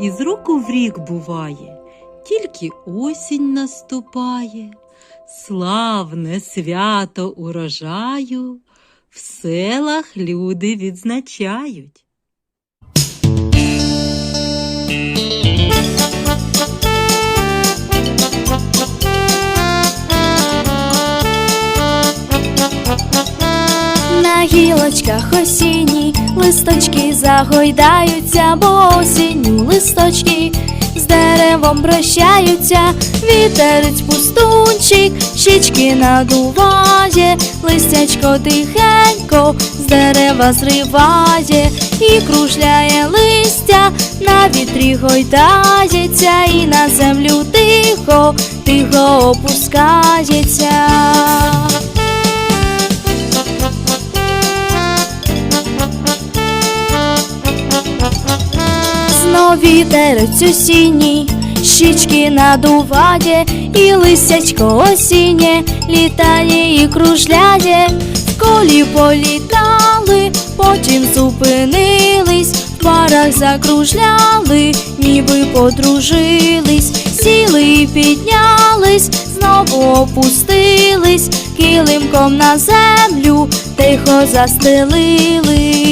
і з року в рік буває, тільки осінь наступає, славне свято урожаю в селах люди відзначають. На гілочках осінні листочки загойдаються, бо осінню листочки з деревом прощаються, вітерець пустунчик, щічки надуває, листячко тихенько з дерева зриває і кружляє листя, на вітрі гойдається, і на землю тихо, тихо опускається. Вітерець осінній, щічки надуває, і листячко осіннє літає і кружляє, в колі політали, потім зупинились, в парах закружляли, ніби подружились, сіли і піднялись, знову опустились, килимком на землю тихо застелились.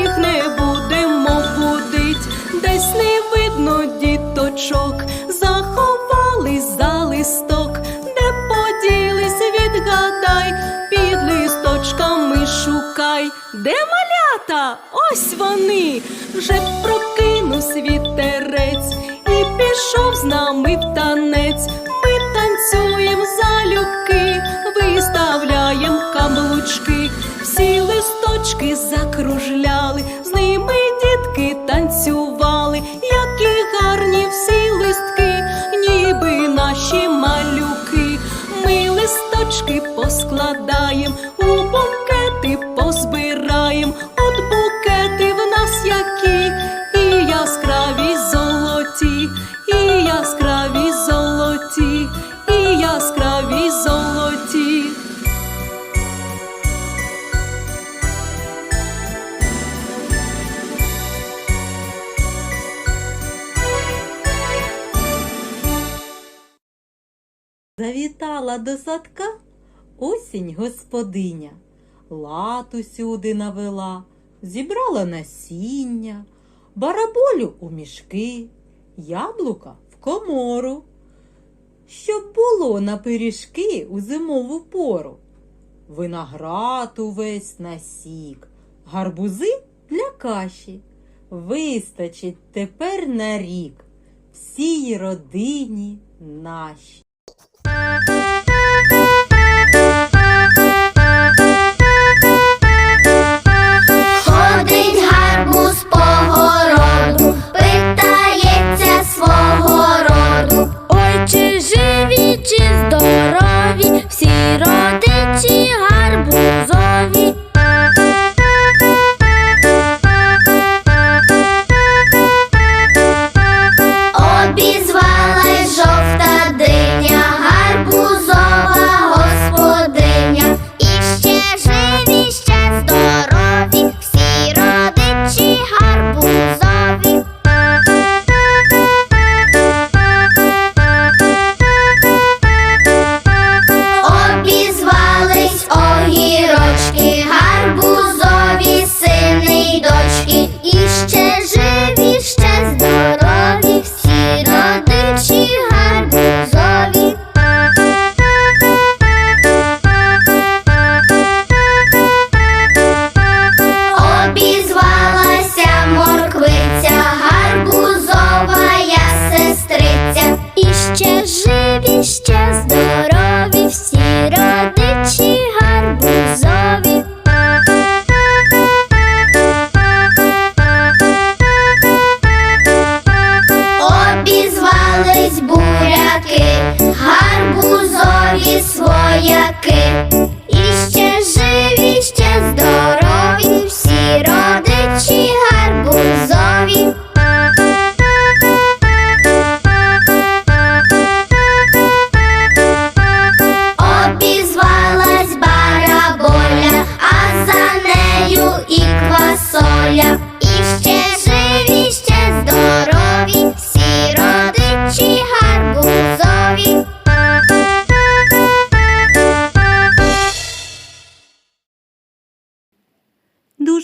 Їх не будемо будить, десь не видно діточок, заховались за листок, де поділись, відгадай, під листочками шукай, де малята? Ось вони, вже прокинув вітерець і пішов з нами в танець. Ми танцюєм залюбки, виставляєм каблучки, всі листочки закружляли, з ними дітки танцювали, які гарні всі листки, ніби наші малюки. Ми листочки поскладаєм, у букети позбираєм, от букети в нас які, і яскраві золоті, і яскраві Завітала до садка осінь господиня, лад усюди навела, зібрала насіння, бараболю у мішки, яблука в комору, щоб було на пиріжки у зимову пору. Виноград увесь насік, гарбузи для каші. Вистачить тепер на рік всій родині нашій.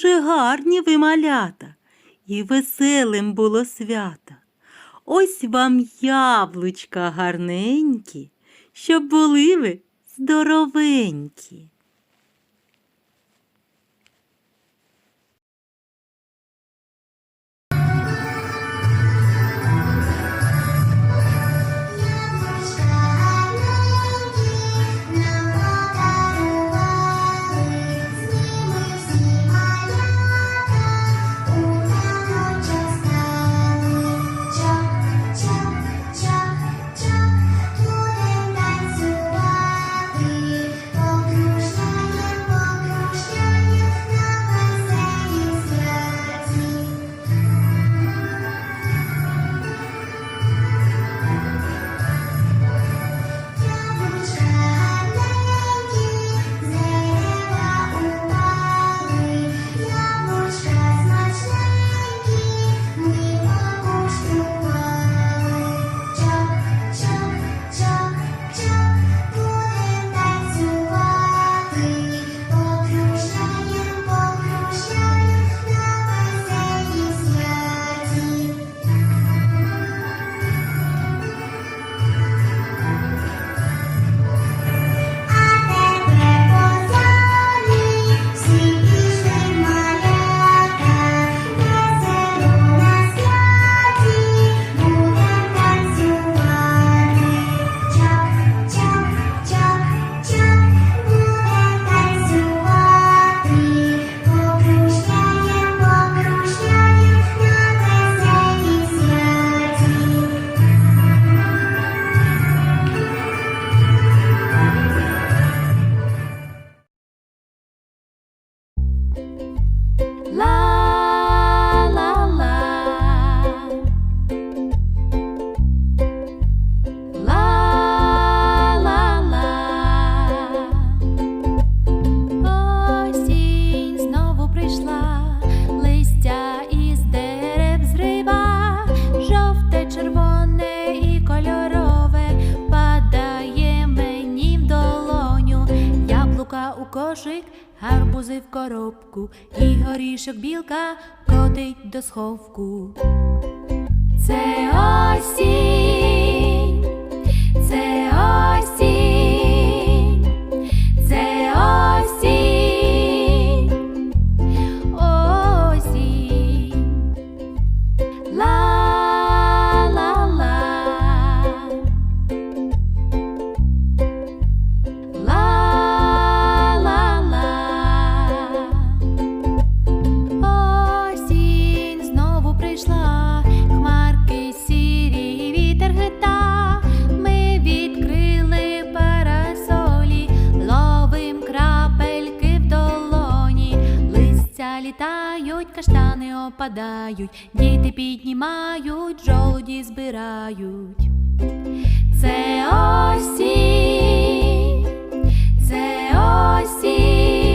Дуже гарні ви малята, і веселим було свято. Ось вам яблучка гарненькі, щоб були ви здоровенькі. В коробку, і горішок білка котить до сховку. Це осінь, літають, каштани опадають, діти піднімають, жолуді збирають. Це осінь, це осінь.